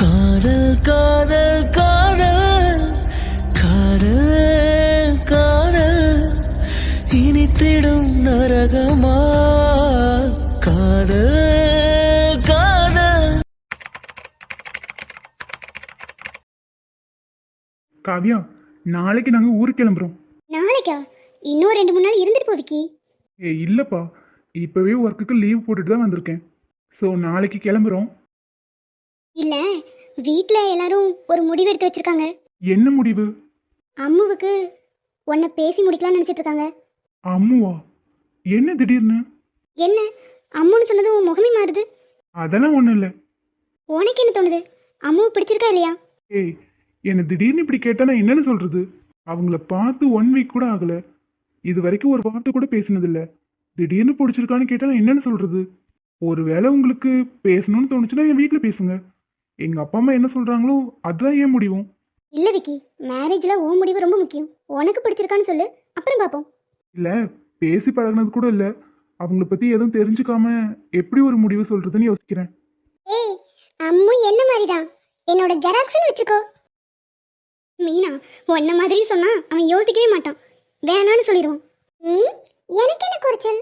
காதல் காதல் காதல். காதல் காதல். இனித்திடும் நரகமா? காதல் காதல். காவ்யா நாளைக்கு நாங்கள் ஊருக்கு கிளம்புறோம். நாளைக்கா? இன்னும் ரெண்டு மூணு நாள் இருந்துட்டு போ விக்கி. ஏ இல்லைப்பா. இப்போவே ஒர்க்குக்கு லீவ் போட்டுட்டு தான் வந்திருக்கேன். ஸோ நாளைக்கு கிளம்புறோம். இல்ல வீட்ல எல்லாரும் ஒரு முடிவு எடுத்து வச்சிருக்காங்க. என்ன முடிவு? அம்முவுக்கு உன்னை பேசி முடிக்கலாம்னு நினைச்சிட்டு இருக்காங்க அம்முவா? என்ன திடீர்னு? என்ன? அம்முன்னு சொன்னது உன் முகமே மாறுது. அதெல்லாம் ஒன்றும் இல்லை. உனக்கு என்ன தோணுது? அம்முவை பிடிச்சிருக்கா இல்லையா? ஏய் என்னை திடீர்னு இப்படி கேட்டா நான் என்னன்னு சொல்றது? அவங்கள பார்த்து ஒன் வீக் கூட ஆகல. இது வரைக்கும் ஒரு வார்த்தை கூட பேசினதில்ல. திடீர்னு பிடிச்சிருக்கான்னு கேட்டா நான் என்னன்னு சொல்றது? ஒருவேளை உங்களுக்கு பேசணும்னு தோணுச்சுன்னா என் வீட்டில் பேசுங்க. எங்க அப்பா அம்மா என்ன சொல்றாங்களோ அதுதான் ஏன் முடிவும். இல்ல விக்கி மேரேஜ்ல உன் முடிவு ரொம்ப முக்கியம். உனக்கு பிடிச்சிருக்கான்னு சொல்லு அப்புறம் பார்ப்போம் இல்ல பேசி பழகுனது கூட இல்ல. அவங்கள பத்தி எதுவும் தெரிஞ்சுக்காம எப்படி ஒரு முடிவு சொல்றதுன்னு யோசிக்கிறேன். ஏய் அம்மு என்ன மாதிரிதான்? என்னோட ஜெராக்ஸ்னு வச்சுக்கோ. மீனா உன்ன மாதிரி சொன்னா அவன் யோசிக்கவே மாட்டான். வேணான்னு சொல்லிடுவான் ம் எனக்கு என்ன குறைச்சல்?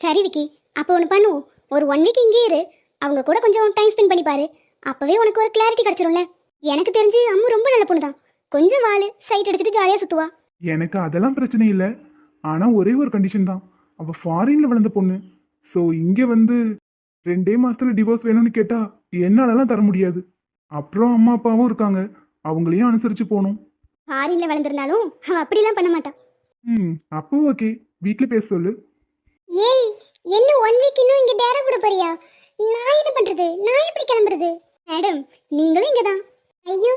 சரி விக்கி அப்போ ஒன்று பண்ணுவோம். ஒரு ஒன் வீக் இங்கே இரு. அவங்க கூட கொஞ்சம் டைம் ஸ்பெண்ட் பண்ணி பாரு. அப்போவே உனக்கு ஒரு கிளாரிட்டி கிடச்சிரும்ல. எனக்கு தெரிஞ்சு அம்மு ரொம்ப நல்ல பொண்ணு தான் கொஞ்சம் வாழு சைட் அடிச்சுட்டு ஜாலியாக சுற்றுவா எனக்கு அதெல்லாம் பிரச்சனை இல்லை. ஆனா ஒரே ஒரு கண்டிஷன் தான். அவ ஃபாரின்ல வளர்ந்த பொண்ணு. ஸோ இங்க வந்து ரெண்டே மாசத்துல டிவோர்ஸ் வேணும்னு கேட்டா என்னாலலாம் தர முடியாது. அப்புறம் அம்மா அப்பாவும் இருக்காங்க. அவங்களையும் அனுசரிச்சு போகணும். ஃபாரினில் வளர்ந்துருந்தாலும் அவன் அப்படிலாம் பண்ண மாட்டான் ம் அப்போ ஓகே வீட்டில் பேச சொல்லு. ஏய் என்ன ஒன் வீக் இன்னும் இங்க டேரா கூட போறியா? நான் என்ன பண்றது? நான் எப்படி கிளம்புறது? மேடம் நீங்களும் இங்க தான். ஐயோ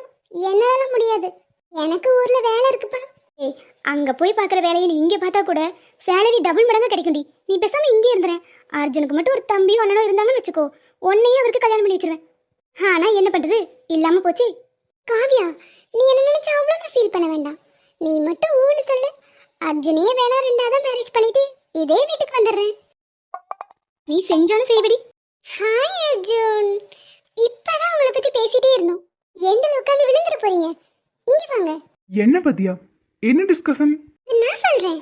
என்னால முடியாது. எனக்கு ஊர்ல வேலை இருக்குப்பா. ஏய் அங்க போய் பார்க்குற வேலையை நீ இங்க பார்த்தா கூட சேலரி டபுள் மடங்கா கிடைக்கும்டி. நீ பேசாம இங்கே இருந்துறேன் அர்ஜுனுக்கு மட்டும் ஒரு தம்பி அண்ணனும் இருந்தாங்கன்னு வச்சுக்கோ. உன்னையே அவருக்கு கல்யாணம் பண்ணி வச்சிருவேன். ஆனா என்ன பண்றது? இல்லாம போச்சு. காவியா நீ என்ன நினைச்சா அவ்வளோ நான் ஃபீல் பண்ண வேண்டாம். நீ மட்டும் ஊன்னு சொல்லு. அர்ஜுனையே வேணா ரெண்டாவது மேரேஜ் பண்ணிட்டு இதே வீட்டுக்கு வந்துடுறேன். நீ செஞ்சாலும் செய்வடி ஹாய் அர்ஜுன் இப்பதான் உங்களை பத்தி பேசிட்டே இருந்தோம். எந்த உட்காந்து விழுந்துட போறீங்க? இங்க வாங்க. என்ன பத்தியா? என்ன டிஸ்கஷன் நான் சொல்றேன்.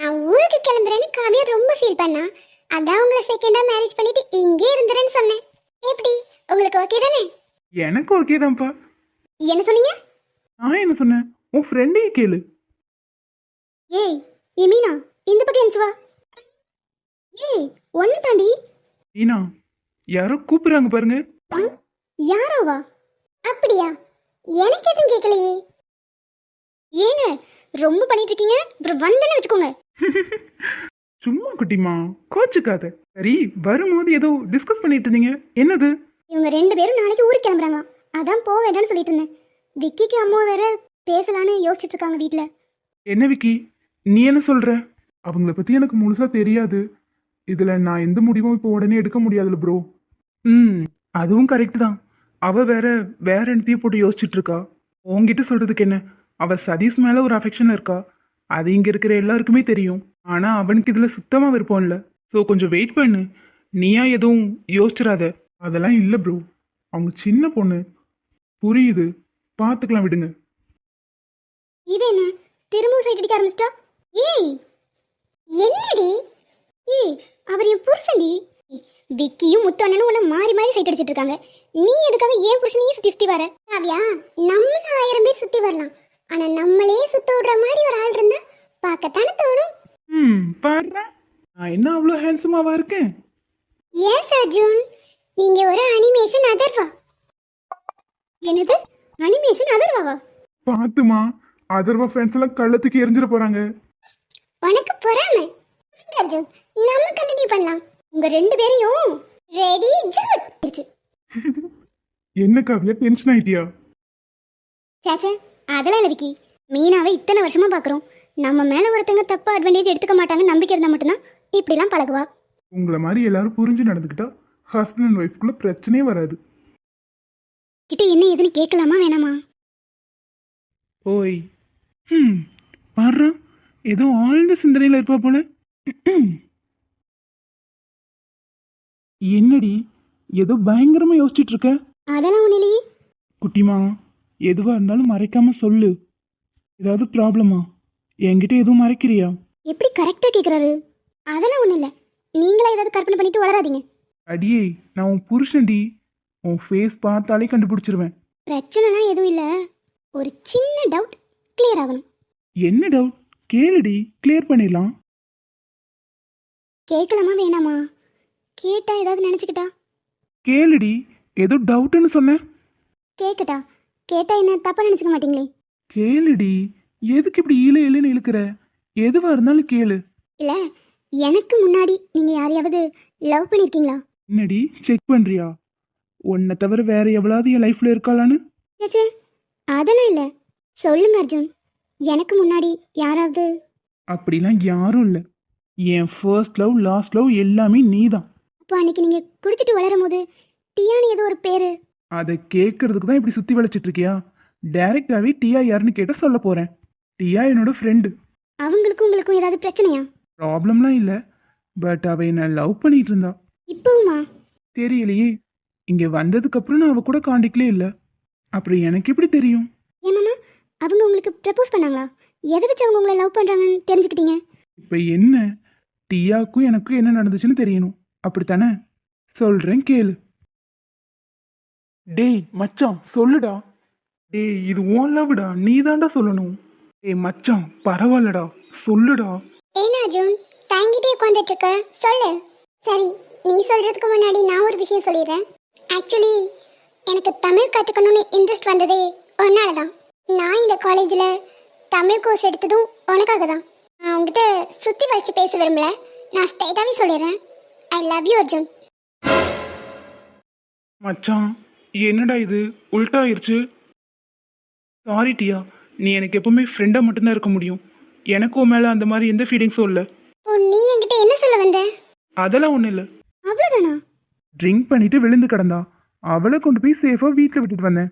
நான் ஊருக்கு கிளம்புறேன்னு காவியா ரொம்ப ஃபீல் பண்ணா. அதான் உங்களை செகண்டா மேரேஜ் பண்ணிட்டு இங்கே இருந்துறேன்னு சொன்னேன். எப்படி? உங்களுக்கு ஓகே தானே? எனக்கு ஓகே தான்ப்பா. என்ன சொன்னீங்க? நான் என்ன சொன்னேன்? உன் ஃப்ரெண்டையே கேளு. ஏய் ஏ மீனா இந்த பக்கம் எந்திச்சு வா. ஏய் ஒன்னு தாண்டி. ஈனா யாரோ கூப்பிடுறாங்க பாருங்க. யாரோவா? அப்படியா? எனக்கு எதுவும் கேட்கலையே ஏங்க ரொம்ப பண்ணிட்டு இருக்கீங்க அப்புறம் வந்தேன்னு வச்சுக்கோங்க. சும்மா குட்டிமா கோச்சுக்காத. சரி வரும்போது ஏதோ டிஸ்கஸ் பண்ணிட்டு இருந்தீங்க. என்னது? இவங்க ரெண்டு பேரும் நாளைக்கு ஊருக்கு கிளம்புறாங்க அதான் போக வேண்டாம்னு சொல்லிட்டு இருந்தேன். விக்கிக்கு அம்மா வேற பேசலான்னு யோசிச்சுட்டு இருக்காங்க வீட்டில் என்ன விக்கி? நீ என்ன சொல்ற? அவங்கள பத்தி எனக்கு முழுசா தெரியாது. இதுல நான் எந்த முடிவும் இப்போ உடனே எடுக்க முடியாதுல ப்ரோ ம் அதுவும் கரெக்ட் தான். அவ வேற வேற என்னத்தையும் போட்டு யோசிச்சுட்டு இருக்கா. உன்கிட்ட சொல்றதுக்கு என்ன? அவ சதீஷ் மேல ஒரு அஃபெக்ஷன் இருக்கா? அது இங்க இருக்கிற எல்லாருக்குமே தெரியும். ஆனா அவனுக்கு இதுல சுத்தமா விருப்பம் இல்ல. ஸோ கொஞ்சம் வெயிட் பண்ணு. நீயா எதுவும் யோசிச்சிடாத அதெல்லாம் இல்ல ப்ரோ அவங்க சின்ன பொண்ணு. புரியுது. பார்த்துக்கலாம் விடுங்க. இவன் திரும்பவும் சைட் அடிக்க ஆரம்பிச்சிட்டா? ஏய் என்னடி? அவர் என் புருஷன்டி. விக்கியும் முத்து அண்ணனும் உன்னை மாறி மாறி சைட் அடிச்சிட்டு இருக்காங்க. நீ எதுக்காக ஏன் புருஷனையே சுத்தி சுத்தி வர? காவியா நம்ம ஆயிரம் பேர் சுத்தி வரலாம். ஆனா நம்மளே சுத்த விடுற மாதிரி ஒரு ஆள் இருந்தா பார்க்கத்தானே தோணும். ம் பாடுறா நான் என்ன அவ்வளோ ஹேண்ட்ஸமாவா இருக்கேன்? எஸ் அர்ஜுன் நீங்க ஒரு அனிமேஷன் அதர்வா. என்னது? அனிமேஷன் அதர்வாவா? பார்த்துமா அதர்வா ஃப்ரெண்ட்ஸ் எல்லாம் கள்ளத்துக்கு எரிஞ்சிட போறாங்க. உனக்கு பொறாமை. அர்ஜுன் நம்ம கண்டினியூ பண்ணலாம். உங்க ரெண்டு பேரையும் ரெடி ஜூட். என்ன காவியா டென்ஷன் ஆயிட்டியா? சேச்சே அதெல்லாம் இல்லை விக்கி. மீனாவை இத்தனை வருஷமா பார்க்குறோம் நம்ம மேலே ஒருத்தங்க தப்பா அட்வான்டேஜ் எடுத்துக்க மாட்டாங்கன்னு நம்பிக்கை இருந்தால் மட்டும்தான் இப்படிலாம் பழகுவா. உங்களை மாதிரி எல்லாரும் புரிஞ்சு நடந்துக்கிட்டா ஹஸ்பண்ட் அண்ட் ஒய்ஃப்குள்ள பிரச்சனையே வராது. கிட்ட என்ன ஏதுன்னு கேட்கலாமா வேணாமா? ஓய் ம் பாடுறா ஏதோ ஆழ்ந்த சிந்தனையில் இருப்பா போல. என்னடி ஏதோ பயங்கரமா யோசிச்சுட்டு இருக்க? அதெல்லாம் ஒன்றும் இல்லையே. குட்டிமா எதுவா இருந்தாலும் மறைக்காம சொல்லு. ஏதாவது ப்ராப்ளமா என்கிட்ட எதுவும் மறைக்கிறியா? எப்படி கரெக்டாக கேட்குறாரு அதெல்லாம் ஒன்றும் இல்லை. நீங்களா ஏதாவது கற்பனை பண்ணிட்டு வளராதீங்க. அடியே நான் உன் புருஷன்டி. உன் ஃபேஸ் பார்த்தாலே கண்டுபிடிச்சிருவேன். பிரச்சனைலாம் எதுவும் இல்லை. ஒரு சின்ன டவுட் கிளியர் ஆகணும். என்ன டவுட் கேளுடி கிளியர் பண்ணிடலாம். கேட்கலாமா வேணாமா? கேட்டா ஏதாவது நினச்சிக்கிட்டா? கேளுடி ஏதோ டவுட்டுன்னு சொன்னேன். கேட்கட்டா கேட்டா என்ன தப்பாக நினச்சிக்க மாட்டீங்களே? கேளுடி எதுக்கு இப்படி இழு இழுன்னு இழுக்கிற? எதுவா இருந்தாலும் கேளு. இல்லை எனக்கு முன்னாடி நீங்கள் யாரையாவது லவ் பண்ணியிருக்கீங்களா என்னடி செக் பண்றியா? உன்னை தவிர வேற எவ்வளவு என் லைஃப்ல இருக்காளான்னு? சேச்சே அதெல்லாம் இல்லை. சொல்லுங்க அர்ஜுன். எனக்கு முன்னாடி யாராவது? அப்படிலாம் யாரும் இல்லை. என் ஃபர்ஸ்ட் லவ் லாஸ்ட் லவ் எல்லாமே நீதான். அப்போ அன்னைக்கு நீங்கள் குடிச்சிட்டு வளரும் போது டியானி ஏதோ ஒரு பேர். அதை கேட்கறதுக்கு தான் இப்படி சுத்தி வளைச்சிட்டு இருக்கியா டைரக்டாவே டியா யாருன்னு கேட்ட சொல்ல போறேன். டியா என்னோட ஃப்ரெண்டு அவங்களுக்கும் உங்களுக்கும் ஏதாவது பிரச்சனையா? ப்ராப்ளம்லாம் இல்லை. பட் அவ என்ன லவ் பண்ணிட்டு இருந்தா. இப்போவுமா? தெரியலையே. இங்க வந்ததுக்கு அப்புறம் நான் அவ கூட காண்டிக்கலே இல்லை. அப்புறம் எனக்கு எப்படி தெரியும்? ஏமாமா அவங்க உங்களுக்கு ப்ரப்போஸ் பண்ணாங்களா? எதை வச்சு அவங்க உங்களை லவ் பண்ணுறாங்கன்னு தெரிஞ்சுக்கிட்டீங்க? இப்போ என்ன? டியாக்கும் எனக்கும் என்ன நடந்துச்சுன்னு தெரியணும். அப்படித்தானே? சொல்றேன் கேளு. டேய் மச்சான் சொல்லுடா. டேய் இது ஓன் லவ்டா நீ தான்டா சொல்லணும். டேய் மச்சான் பரவாயில்லடா சொல்லுடா. ஏன் அர்ஜுன் தாங்கிட்டே உட்காந்துட்டு இருக்க சொல்லு. சரி நீ சொல்றதுக்கு முன்னாடி நான் ஒரு விஷயம் சொல்லிடுறேன். ஆக்சுவலி எனக்கு தமிழ் கற்றுக்கணும்னு இன்ட்ரெஸ்ட் வந்ததே உன்னால தான் நான் இந்த காலேஜில் தமிழ் கோர்ஸ் எடுத்ததும் உனக்காக தான் நான் உங்ககிட்ட சுற்றி வச்சு பேச விரும்பல. நான் ஸ்ட்ரைட்டாகவே சொல்லிடுறேன். ஐ லவ் யூ அர்ஜுன் மச்சான் என்னடா இது? உல்டா ஆயிருச்சு. சாரி டியா நீ எனக்கு எப்பவுமே ஃப்ரெண்டாக மட்டும்தான் இருக்க முடியும். எனக்கும் மேலே அந்த மாதிரி எந்த ஃபீலிங்ஸும் இல்லை. ஓ நீ என்கிட்ட என்ன சொல்ல வந்த? அதெல்லாம் ஒன்றும் இல்லை. அவ்வளோதானா ட்ரிங்க் பண்ணிட்டு விழுந்து கிடந்தா அவளை கொண்டு போய் சேஃபாக வீட்டில் விட்டுட்டு வந்தேன்.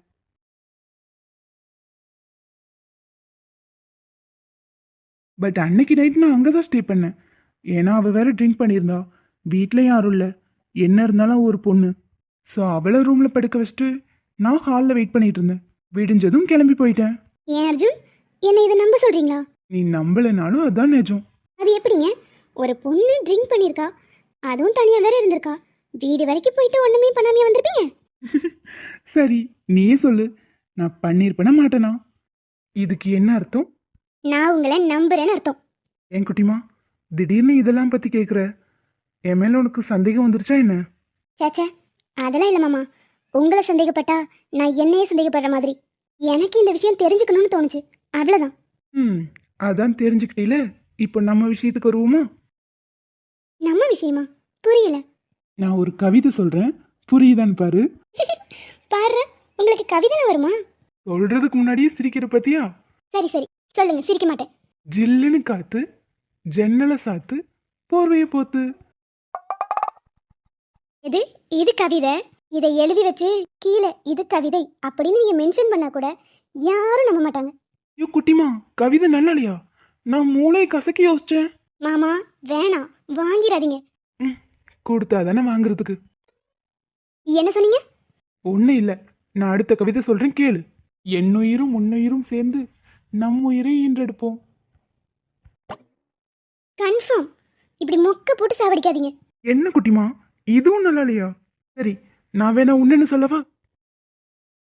பட் அன்னைக்கு நைட் நான் அங்கே தான் ஸ்டே பண்ணேன். ஏன்னா அவள் வேற ட்ரிங்க் பண்ணியிருந்தா. வீட்டில் யாரும் இல்லை. என்ன இருந்தாலும் ஒரு பொண்ணு. ஸோ அவளை ரூமில் படுக்க வச்சுட்டு நான் ஹாலில் வெயிட் பண்ணிட்டு இருந்தேன். விடிஞ்சதும் கிளம்பி போயிட்டேன். ஏன் அர்ஜுன்? என்னை இதை நம்ப சொல்கிறீங்களா நீ நம்பலைனாலும் அதான் நிஜம். அது எப்படிங்க? ஒரு பொண்ணு ட்ரிங்க் பண்ணியிருக்கா அதுவும் தனியாக வேற இருந்திருக்கா. வீடு வரைக்கும் போயிட்டு ஒன்றுமே பண்ணாமையே வந்திருப்பீங்க. சரி நீயே சொல்லு. நான் பண்ணியிருப்பேனா மாட்டேனா? இதுக்கு என்ன அர்த்தம்? நான் உங்களை நம்புறேன்னு அர்த்தம். ஏன் குட்டிமா திடீர்னு இதெல்லாம் பற்றி கேட்குற என் மேலே உனக்கு சந்தேகம் வந்துருச்சா என்ன? சேச்சே அதெல்லாம் இல்லை மாமா. உங்களை சந்தேகப்பட்டா நான் என்னையே சந்தேகப்படுற மாதிரி. எனக்கு இந்த விஷயம் தெரிஞ்சுக்கணும்னு தோணுச்சு. அவ்வளோதான் ம் அதான் தெரிஞ்சுக்கிட்டீல இப்போ நம்ம விஷயத்துக்கு வருவோமா? நம்ம விஷயமா? புரியல. நான் ஒரு கவிதை சொல்கிறேன் புரியுதான்னு பாரு. பாரு உங்களுக்கு கவிதை வருமா? சொல்கிறதுக்கு முன்னாடியே சிரிக்கிற பத்தியா? சரி சரி. சொல்லுங்க சிரிக்க மாட்டேன். ஜில்லுன்னு காத்து ஜன்னலை சாத்து போர்வையை போத்து. இது இது கவிதை. இதை எழுதி வச்சு கீழே இது கவிதை அப்படின்னு நீங்கள் மென்ஷன் பண்ணா கூட யாரும் நம்ப மாட்டாங்க. ஐயோ குட்டிமா கவிதை நல்லாலையா? நான் மூளையை கசக்கி யோசிச்சேன். மாமா வேணாம் வாங்கிடாதீங்க. ம் கொடுத்தா தானே வாங்குறதுக்கு. என்ன சொன்னீங்க? ஒன்றும் இல்லை நான் அடுத்த கவிதை சொல்கிறேன் கேளு. என்னுயிரும் உன்னுயிரும் சேர்ந்து நம் உயிரை ஈன்றெடுப்போம். கன்ஃபார்ம் இப்படி மொக்க போட்டு சாவடிக்காதீங்க. என்ன குட்டிமா? இதுவும் நல்லா இல்லையா? சரி நான் வேணா உன்னன்னு சொல்லவா?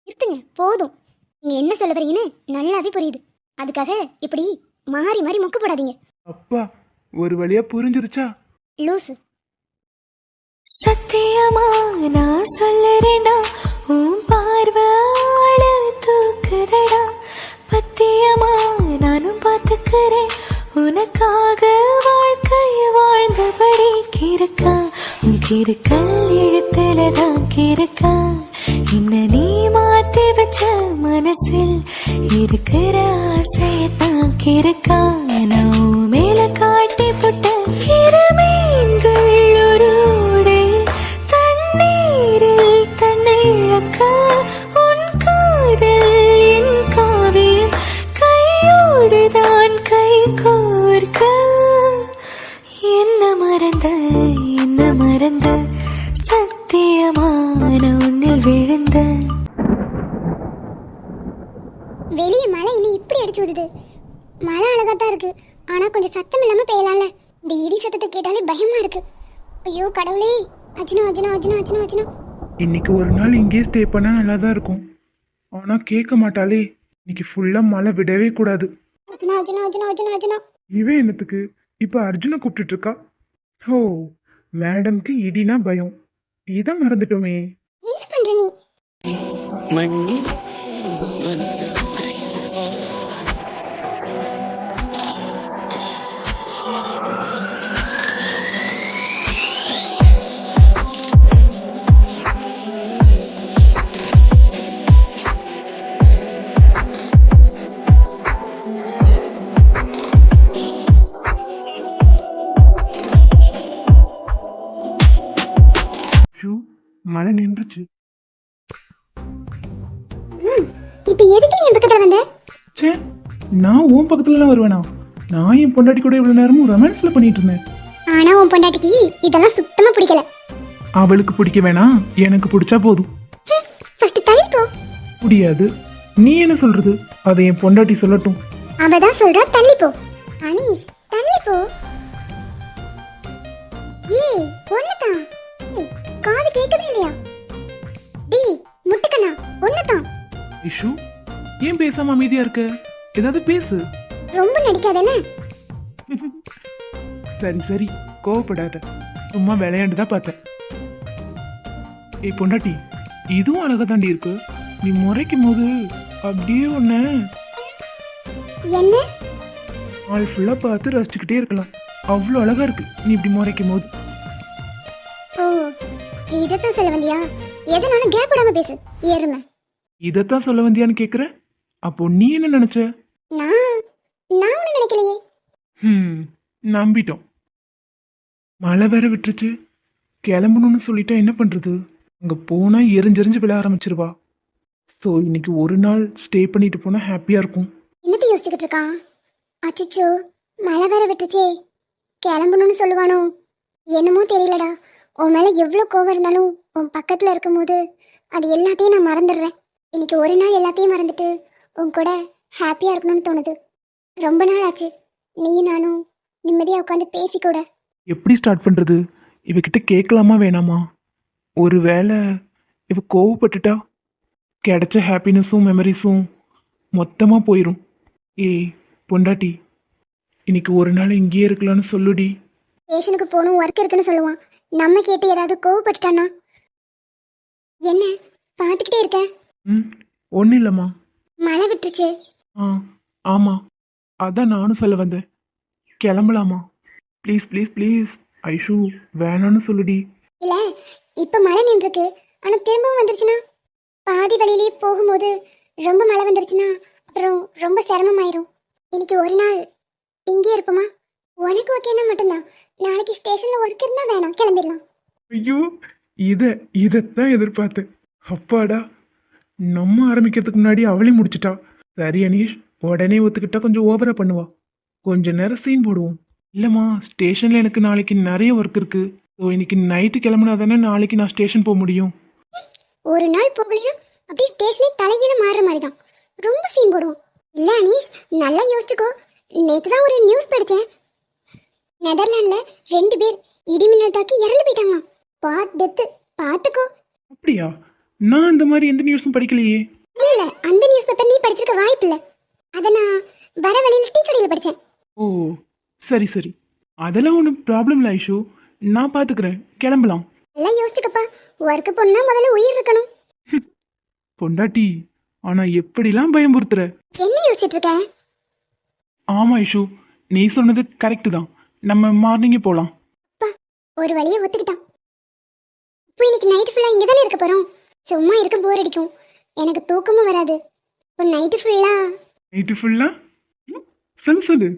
நிறுத்துங்க போதும். நீங்கள் என்ன சொல்ல வரீங்கன்னு நல்லாவே புரியுது. அதுக்காக இப்படி மாறி மாறி மொக்க போடாதீங்க. அப்பா ஒரு வழியா புரிஞ்சிருச்சா? லூசு. சத்தியமா நான் சொல்லறேனா? உன் பார்வாள தூக்குதடா? பத்தியமா நானும் பார்த்துக்கிறேன் உனக்காக வாழ்க்கைய வாழ்ந்தபடி கிறுக்கா உன் கிறுக்கல் எழுத்துல தான் கிறுக்கா என்ன நீ மாத்தி வச்ச மனசில் இருக்கிற ஆசையத்தான் கிறுக்கா நான் மேல காட்டி புட்ட கிரமீன்கள் தான் இருக்கு. ஆனா கொஞ்சம் சத்தம் இல்லாம பெய்யலாம்ல இந்த இடி சத்தத்தை கேட்டாலே பயமா இருக்கு. ஐயோ கடவுளே. அஜினோ அஜினோ அஜினோ அஜினோ அஜினோ. இன்னைக்கு ஒரு நாள் இங்கேயே ஸ்டே பண்ணால் நல்லா தான் இருக்கும். ஆனால் கேட்க மாட்டாளே. இன்னைக்கு ஃபுல்லாக மழை விடவே கூடாது. அஜினோ அஜினோ அஜினோ அஜினோ அஜினோ. இவன் என்னத்துக்கு? இப்போ அர்ஜுனை கூப்பிட்டுட்டு இருக்கா? ஓ மேடம்க்கு இடினா பயம். இதான் மறந்துட்டோமே. என்ன பண்ற நீ? மழை நின்றுச்சு. இப்ப எதுக்கு என் பக்கத்துல வந்த? ச்சே நான் உன் பக்கத்துலலாம் வருவேனா? நான் என் பொண்டாட்டி கூட இவ்வளோ நேரமும் ரொமான்ஸில் பண்ணிட்டு இருந்தேன். ஆனா உன் பொண்டாட்டிக்கு இதெல்லாம் சுத்தமா பிடிக்கல. அவளுக்கு பிடிக்க வேணாம் எனக்கு பிடிச்சா போதும். ஃபர்ஸ்ட் தள்ளி போ. முடியாது. நீ என்ன சொல்றது? அதை என் பொண்டாட்டி சொல்லட்டும். அவ தான் சொல்றா தள்ளி போ. அனீஷ் தள்ளி போ. ஏய் ஒண்ணுதான். காது கேக்குதா இல்லையா? டேய் முட்டுக்கண்ணா ஒண்ணுதான். இஷு ஏன் பேசாம அமைதியா இருக்க? ஏதாவது பேசு. ரொம்ப நடிக்காதேன்னு? சரி சரி கோவப்படாத. சும்மா விளையாண்டு தான் பார்த்தேன். ஏய் பொண்டாட்டி இதுவும் அழகா தாண்டி இருக்கு. நீ முறைக்கும் போது அப்படியே என்ன? நாள் ஃபுல்லா பார்த்து ரசிச்சுக்கிட்டே இருக்கலாம். அவ்வளோ அழகா இருக்கு. நீ இப்படி முறைக்கும் போது. இதத்தான் சொல்ல வந்தியா? எதனாலும் கேப் விடாம பேசு. எருமை. இதைத்தான் சொல்ல வந்தியான்னு கேக்குற? அப்போ நீ என்ன நினைச்ச? நான் நான் ஒண்ணு நினைக்கலையே. ம் நம்பிட்டோம். மழை வேற விட்டுருச்சு. கிளம்பணும்னு சொல்லிட்டா என்ன பண்றது? அங்க போனா எரிஞ்செறிஞ்சு விழ ஆரம்பிச்சிருவா. ஸோ இன்னைக்கு ஒரு நாள் ஸ்டே பண்ணிட்டு போனா ஹாப்பியா இருக்கும். என்னத்த யோசிச்சுக்கிட்டு இருக்கான் அச்சிச்சோ மழை வேற விட்டுச்சே கிளம்பணும்னு சொல்லுவானோ? என்னமோ தெரியலடா. உன் மேல எவ்வளோ கோவம் இருந்தாலும் உன் பக்கத்துல இருக்கும்போது அது எல்லாத்தையும் நான் மறந்துடுறேன். இன்னைக்கு ஒரு நாள் எல்லாத்தையும் மறந்துட்டு உன் கூட ஹாப்பியா இருக்கணும்னு தோணுது. ரொம்ப நாள் ஆச்சு. நீயும் நானும் நிம்மதியா உட்காந்து பேசிக்கூட. எப்படி ஸ்டார்ட் பண்றது? இவகிட்ட கேட்கலாமா வேணாமா? ஒருவேளை இவ கோவப்பட்டுட்டா? கிடைச்ச ஹாப்பினஸும் மெமரிஸும் மொத்தமாக போயிடும் ஏய் பொண்டாட்டி இன்னைக்கு ஒரு நாள் இங்கேயே இருக்கலாம்னு சொல்லுடி. ஸ்டேஷனுக்கு போகணும் ஒர்க் இருக்குன்னு சொல்லுவான். நம்ம கேட்டு ஏதாவது கோவப்பட்டுட்டானா? என்ன? பார்த்துக்கிட்டே இருக்க? ம் ஒன்றும் இல்லைம்மா. மழை விட்டுச்சு ஆ ஆமாம் அதான் நானும் சொல்ல வந்தேன். கிளம்பலாமா? Please please please. ஐஷு வேணான்னு சொல்லுடி. இல்ல இப்ப மழை நின்றுருக்கு. ஆனா திரும்பவும் வந்துருச்சுன்னா? பாதி வழியிலே போகும்போது ரொம்ப மழை வந்துருச்சுன்னா அப்புறம் ரொம்ப சிரமமாயிரும். இன்னைக்கு ஒரு நாள் இங்கே இருப்போமா? உனக்கு ஓகேனா மட்டும்தான். நாளைக்கு ஸ்டேஷன்ல ஒர்க் இருந்தா வேணாம் கிளம்பிடலாம். ஐயோ இதை இதைத்தான் எதிர்பார்த்தேன். அப்பாடா நம்ம ஆரம்பிக்கிறதுக்கு முன்னாடி அவளே முடிச்சிட்டா. சரி அனீஷ் உடனே ஒத்துக்கிட்டா கொஞ்சம் ஓவரா பண்ணுவா. கொஞ்ச நேரம் சீன் போடுவோம். இல்லைம்மா ஸ்டேஷனில் எனக்கு நாளைக்கு நிறைய ஒர்க் இருக்கு. ஸோ இன்னைக்கு நைட்டு கிளம்புனா தானே நாளைக்கு நான் ஸ்டேஷன் போக முடியும். ஒரு நாள் போகலைன்னா அப்படியே ஸ்டேஷனே தலைகீழ மாறுற மாதிரி தான் ரொம்ப சீன் போடுவோம். இல்ல அனீஷ் நல்லா யோசிச்சுக்கோ. நேத்து தான் ஒரு நியூஸ் படிச்சேன். நெதர்லாண்ட்ல ரெண்டு பேர் இடிமின்னல் தாக்கி இறந்து போயிட்டாங்களாம். பாட் டெத்து பார்த்துக்கோ. அப்படியா? நான் இந்த மாதிரி எந்த நியூஸும் படிக்கலையே. இல்ல அந்த நியூஸ் பேப்பர் நீ படிச்சிருக்க வாய்ப்பில்ல அத நான் வர வழியில டீ கடையில படிச்சேன். ஓ சரி சரி. அதெல்லாம் ஒன்றும் ப்ராப்ளம் இல்லை ஐஷு. நான் பார்த்துக்கிறேன் கிளம்பலாம். நல்லா யோசிச்சுக்கப்பா. ஒர்க்கு போனா முதல்ல உயிர் இருக்கணும். பொண்டாட்டி ஆனால் எப்படிலாம் பயமுறுத்துற? என்ன யோசிச்சுட்டு இருக்க? ஆமா ஐஷு. நீ சொன்னது கரெக்டு தான். நம்ம மார்னிங்கே போகலாம் ஒரு வழியை ஒத்துக்கிட்டான். இப்போ இன்னைக்கு நைட் ஃபுல்லா இங்க தானே இருக்க போறோம்? சும்மா இருக்க போர் அடிக்கும். எனக்கு தூக்கமும் வராது. இப்போ நைட்டு ஃபுல்லா நைட்டு ஃபுல்லா சொல்லு சொல்லு.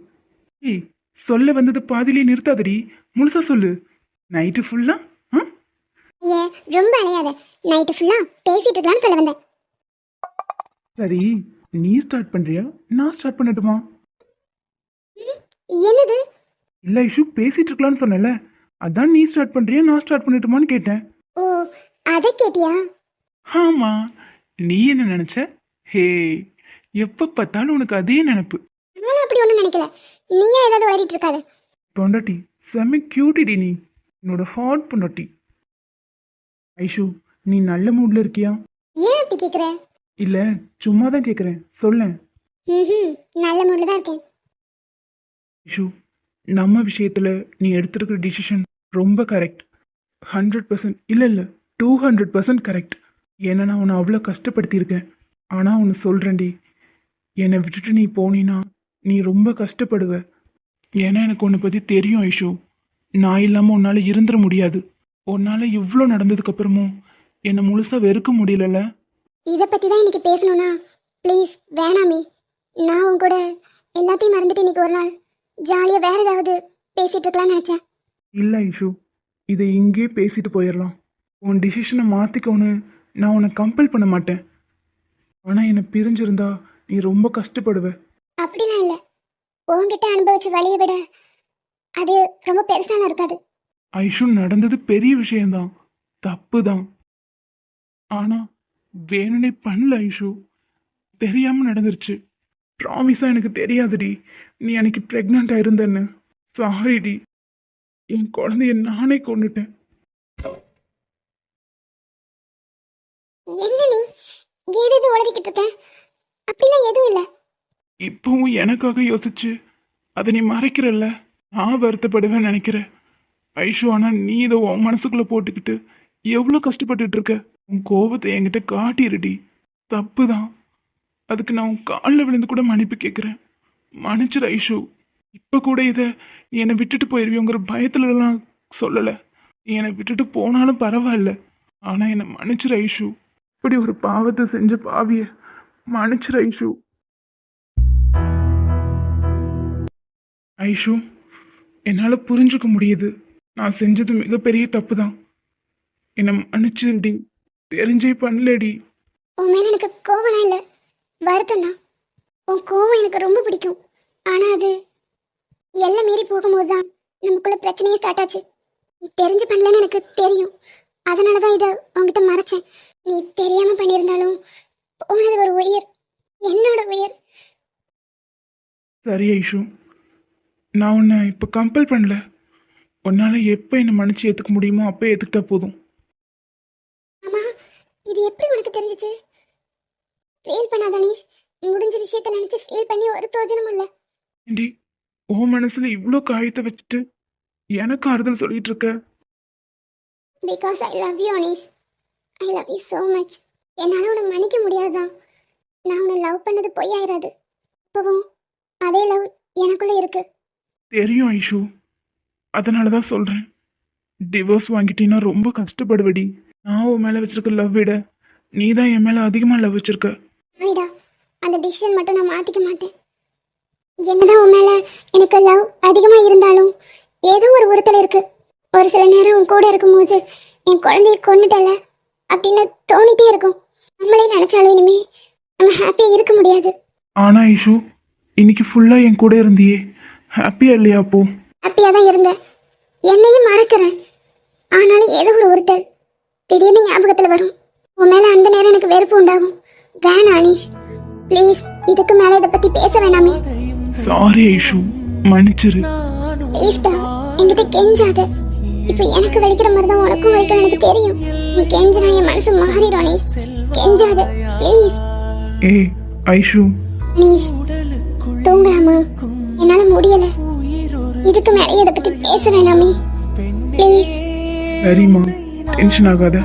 ஏய் சொல்ல வந்தது பாதியிலே நிறுத்தாதடி. முழுசா சொல்லு. நைட்டு ஃபுல்லா ஆ? ஏன் ரொம்ப அலையாத நைட்டு ஃபுல்லா பேசிட்டு இருக்கலாம்னு சொல்ல வந்தேன். சரி நீ ஸ்டார்ட் பண்றியா? நான் ஸ்டார்ட் பண்ணட்டுமா? என்னது? இல்லை ஐஷு பேசிட்டு இருக்கலாம்னு சொன்னல அதான் நீ ஸ்டார்ட் பண்றியா நான் ஸ்டார்ட் பண்ணட்டுமான்னு கேட்டேன். ஓ அதை கேட்டியா? ஆமா. நீ என்ன நினைச்ச? ஹே எப்ப பார்த்தாலும் உனக்கு அதே நினப்பு. நானும் அப்படி ஒன்றும் நினைக்கல. நீயா ஏதாவது உளறிட்டு இருக்காத பொண்டாட்டி செம்ம கியூட்டிடி நீ. என்னோட ஹாட் பொண்டாட்டி. ஐஷு நீ நல்ல மூட்ல இருக்கியா? ஏன் அப்படி கேட்குற இல்ல சும்மா தான் கேட்குறேன் சொல்லேன். ம் நல்ல மூடில் தான் இருக்கேன். ஐஷு நம்ம விஷயத்தில் நீ எடுத்திருக்கிற டிசிஷன் ரொம்ப கரெக்ட் ஹண்ட்ரட் பர்சன்ட் இல்லை இல்லை டூ ஹண்ட்ரட் பர்சன்ட் கரெக்ட் ஏன்னா நான் உன்னை அவ்வளோ கஷ்டப்படுத்தியிருக்கேன். ஆனால் ஒன்று சொல்கிறேன்டி என்னை விட்டுட்டு நீ போனீன்னா நீ ரொம்ப கஷ்டப்படுவ. ஏன்னா எனக்கு உன்னை பற்றி தெரியும் ஐஷு. நான் இல்லாமல் உன்னால் இருந்துட முடியாது. உன்னால் இவ்வளோ நடந்ததுக்கப்புறமும் என்னை முழுசாக வெறுக்க முடியலல்ல? இதை பற்றி தான் இன்னைக்கு பேசணும்னா ப்ளீஸ் வேணாமே. நான் உன் கூட எல்லாத்தையும் மறந்துட்டு இன்னைக்கு ஒரு நாள். ஜாலியாக வேற ஏதாவது பேசிட்டு இருக்கலாம்னு நினச்சேன். இல்லை ஐஷு இதை இங்கே பேசிட்டு போயிடலாம். உன் டிசிஷனை மாற்றிக்கோன்னு நான் உன்னை கம்பல் பண்ண மாட்டேன். ஆனால் என்னை பிரிஞ்சிருந்தா நீ ரொம்ப கஷ்டப்படுவ. அப்படிலாம் இல்லை. உன்கிட்ட அனுபவிச்ச வழியை விட அது ரொம்ப பெருசான இருக்காது. ஐஷு நடந்தது பெரிய விஷயம்தான். தப்பு தான் ஆனால் வேணுனே பண்ணல ஐஷு. தெரியாமல் நடந்துருச்சு. ப்ராமிஸாக எனக்கு தெரியாதுடி. நீ அன்னைக்கு ப்ரெக்னெண்ட்டாக இருந்தேன்னு. சாரிடி என் குழந்தைய நானே கொண்டுட்டேன் என்ன நீ? ஏது இது உளறிக்கிட்டு இருக்க? அப்படிலாம் எதுவும் இல்லை. இப்பவும் எனக்காக யோசிச்சு. அதை நீ மறைக்கிறல்ல. நான் வருத்தப்படுவேன் நினைக்கிறேன். ஐஷு ஆனால் நீ இதை உன் மனசுக்குள்ளே போட்டுக்கிட்டு எவ்வளோ கஷ்டப்பட்டுட்டு இருக்க? உன் கோபத்தை என்கிட்ட காட்டிருடி. தப்பு தான் அதுக்கு நான் உன் காலில் விழுந்து கூட மன்னிப்பு கேட்குறேன் மன்னிச்சிரு ஐஷு. இப்போ கூட இதை நீ என்னை விட்டுட்டு போயிருவியோங்கிற பயத்துலலாம் சொல்லலை. நீ என்னை விட்டுட்டு போனாலும் பரவாயில்ல. ஆனால் என்னை மன்னிச்சிரு ஐஷு. இப்படி ஒரு பாவத்தை செஞ்ச பாவிய மன்னிச்சிரு ஐஷு. ஐஷு என்னால் புரிஞ்சுக்க முடியுது. நான் செஞ்சது மிகப்பெரிய தப்பு தான் என்னை மன்னிச்சிருடி. தெரிஞ்சே பண்ணலடி. உன் எனக்கு கோவம் இல்லை. வருத்தம் தான் உன் கோவம் எனக்கு ரொம்ப பிடிக்கும். ஆனால் அது எல்லாம் மீறி போகும்போது தான் நமக்குள்ள பிரச்சனையே ஸ்டார்ட் ஆச்சு. நீ தெரிஞ்சு பண்ணலன்னு எனக்கு தெரியும். அதனால தான் இதை உன்கிட்ட மறைச்சேன். நீ தெரியாமல் பண்ணியிருந்தாலும் போனது ஒரு உயிர். என்னோட உயிர். சரி ஐஷு. நான் உன்னை இப்போ கம்பல் பண்ணல. உன்னால் எப்போ என்னை மன்னிச்சு ஏற்றுக்க முடியுமோ அப்போ ஏற்றுக்கிட்டா போதும். ஆமா இது எப்படி உனக்கு தெரிஞ்சிச்சு? ஃபீல் பண்ணாத அனீஷ். முடிஞ்ச விஷயத்த நினைச்சு ஃபீல் பண்ணி ஒரு பிரயோஜனமும் இல்லை. ஏண்டி உன் மனசில் இவ்வளோ காயத்தை வச்சுட்டு எனக்கு ஆறுதல் சொல்லிட்டு இருக்க? Because I love you Aneesh. I love you so much என்னால் உன்னை மன்னிக்க முடியாதுதான் நான் உன்னை லவ் பண்ணது பொய்யாயிராது இப்போவும் அதே லவ் எனக்குள்ளே இருக்கு. தெரியும் ஐஷு. அதனால தான் சொல்கிறேன் டிவோர்ஸ் வாங்கிட்டீங்கன்னா ரொம்ப கஷ்டப்படுவடி. நான் உன் மேலே வச்சிருக்க லவ் விட நீ தான் என் மேலே அதிகமாக லவ் வச்சிருக்க. டிசிஷன் மட்டும் நான் மாற்றிக்க மாட்டேன். என்னதான் உன் மேலே எனக்கு லவ் அதிகமாக இருந்தாலும் ஏதோ ஒரு உறுத்தல் இருக்கு. ஒரு சில நேரம் உன் கூட இருக்கும்போது என் குழந்தைய கொண்டுட்டல அப்படின்னு தோணிட்டே இருக்கும். நம்மளே நினச்சாலும் இனிமே நம்ம ஹாப்பியாக இருக்க முடியாது. ஆனா ஐஷு இன்னைக்கு ஃபுல்லாக என் கூட இருந்தியே. ஹாப்பியா இல்லையா அப்போ? ஹாப்பியாக தான் இருந்தேன். என்னையும் மறக்கிறேன். ஆனாலும் ஏதோ ஒரு உறுத்தல் திடீர்னு ஞாபகத்தில் வரும். உன் மேலே அந்த நேரம் எனக்கு வெறுப்பு உண்டாகும். வேணாம் அனீஷ். ப்ளீஸ் இதுக்கு மேலே இதை பற்றி பேச வேணாமே. சாரி ஐஷு. மன்னிச்சிரு. ப்ளீஸ்டா என்கிட்ட கெஞ்சாத. இப்போ எனக்கு வலிக்கிற மாதிரி தான் உனக்கும் வலிக்கும் எனக்கு தெரியும். நீ கெஞ்சினா என் மனசு மாறிடும் அனீஷ் கெஞ்சாத. ப்ளீஸ் ஏய் ஐஷு. அனீஷ் தூங்கலாமா என்னால முடியல. இதுக்கு மேலே இதை பற்றி பேச வேணாமே. ப்ளீஸ் சரிம்மா. டென்ஷன் ஆகாத.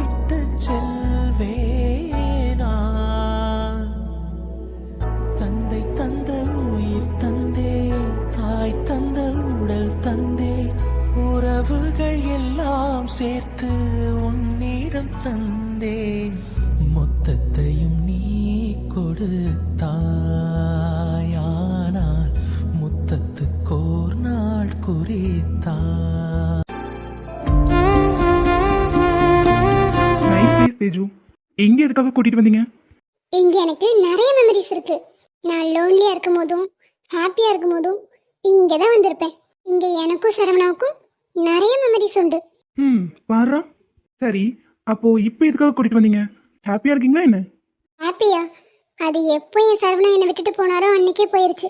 உன்னிடம் தந்தே. மொத்தத்தையும் நீ கொடுத்தாயானால் முத்தத்துக்கோர் நாள் நைஸ் தேஜு எங்கே எதுக்காக கூட்டிகிட்டு வந்தீங்க? இங்க எனக்கு நிறைய மெமரிஸ் இருக்கு. நான் லோன்லியா இருக்கும் போதும் ஹாப்பியா இருக்கும் போதும் இங்க தான் வந்திருப்பேன். இங்க எனக்கும் சரவணாவுக்கும் நிறைய மெமரிஸ் உண்டு. ம் பாரு. சரி அப்போ இப்போ எதுக்காக கூட்டிட்டு வந்தீங்க? ஹாப்பியாக இருக்கீங்களா என்ன? ஹாப்பியா அது எப்போ என் சரவணா என்னை விட்டுட்டு போனாரோ அன்னைக்கே போயிருச்சு.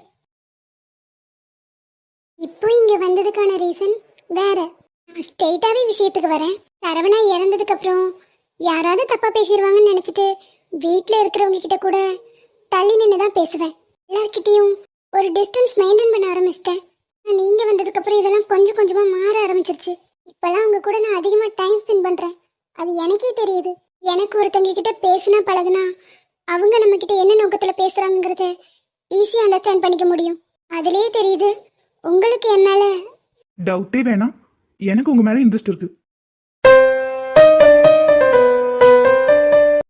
இப்போ இங்க வந்ததுக்கான ரீசன் வேற. நான் ஸ்ட்ரெயிட்டாவே விஷயத்துக்கு வரேன். சரவணா இறந்ததுக்கு அப்புறம் யாராவது தப்பா பேசிடுவாங்கன்னு நினைச்சிட்டு வீட்டில் இருக்கிறவங்க கிட்ட கூட தள்ளி நின்று தான் பேசுவேன். எல்லார்கிட்டயும் ஒரு டிஸ்டன்ஸ் மெயின்டைன் பண்ண ஆரம்பிச்சிட்டேன். நீங்க வந்ததுக்கு அப்புறம் இதெல்லாம் கொஞ்சம் கொஞ்சமா மாற ஆரம்பிச்சிருச்சு. இப்பெல்லாம் உங்க கூட நான் அதிகமா டைம் ஸ்பெண்ட் பண்றேன். அது எனக்கே தெரியுது. எனக்கு ஒருத்தங்க கிட்ட பேசினா பழகுனா அவங்க நம்ம கிட்ட என்ன நோக்கத்துல பேசுறாங்கிறத ஈஸியா அண்டர்ஸ்டாண்ட் பண்ணிக்க முடியும். அதுலயே தெரியுது உங்களுக்கு என் மேல டவுட்டே வேணாம். எனக்கு உங்க மேலே இன்ட்ரெஸ்ட் இருக்கு.